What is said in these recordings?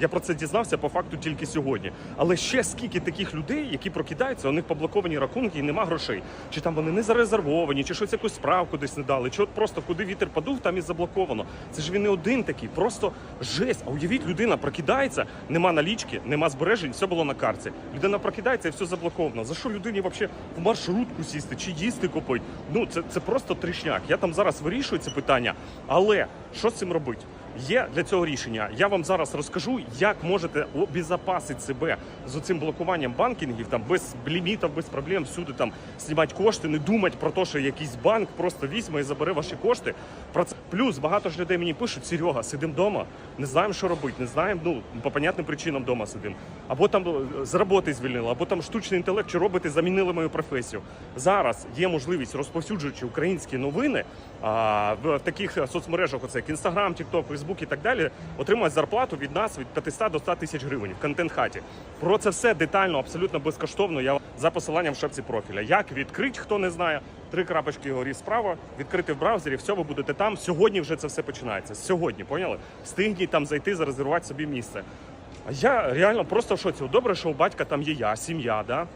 Я про це дізнався по факту тільки сьогодні. Але ще скільки таких людей, які прокидаються, у них поблоковані рахунки і нема грошей. Чи там вони не зарезервовані, чи щось якусь справку десь не дали, чи от просто куди вітер подув, там і заблоковано. Це ж він не один такий, просто жесть. А уявіть, людина прокидається, нема налічки, нема збережень, все було на карті. Людина прокидається і все заблоковано. За що людині взагалі в маршрутку сісти чи їсти купити? Ну це, це просто трішняк. Я там зараз вирішую це питання, але що з цим робити? Є для цього рішення. Я вам зараз розкажу, як можете обезопасити себе з цим блокуванням банкінгів, там без лімітів, без проблем, всюди там знімати кошти, не думати про те, що якийсь банк просто візьме і забере ваші кошти. Про це плюс багато ж людей мені пишуть: Серега, сидимо вдома, не знаємо, що робити, не знаємо. Ну по понятним причинам вдома сидимо. Або там е, з роботи звільнили, або там штучний інтелект чи роботи замінили мою професію. Зараз є можливість розповсюджуючи українські новини а, в таких соцмережах, оце як Інстаграм, Тікток, Фейсбук і так далі, отримати зарплату від нас від 500 до 100 тисяч гривень в контент-хаті. Про це все детально, абсолютно безкоштовно. Я за посиланням в шапці профіля. Як відкрити, хто не знає, три крапочки горі справа, відкрити в браузері, все, ви будете там. Сьогодні вже це все починається. Сьогодні, поняли? Встигніть там зайти, зарезервувати собі місце. А я реально просто в шоці. Добре, що у батька там є я, сім'я, да?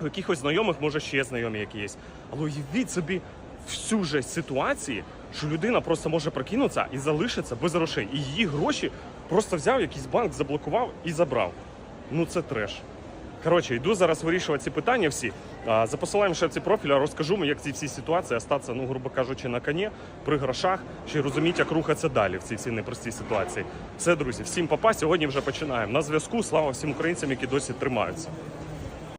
у якихось знайомих, може, ще знайомі які є. Але уявіть собі всю же ситуації, що людина просто може прокинутися і залишиться без грошей. І її гроші просто взяв якийсь банк, заблокував і забрав. Ну це треш. Коротше, йду зараз вирішувати ці питання всі. За ще ці профіля розкажу як ці всі ситуації остатися, ну, грубо кажучи, на коні, при грошах, ще розуміти, як рухатися далі в цій всій непростій ситуації. Все, друзі, всім папа. Сьогодні вже починаємо. На зв'язку. Слава всім українцям, які досі тримаються.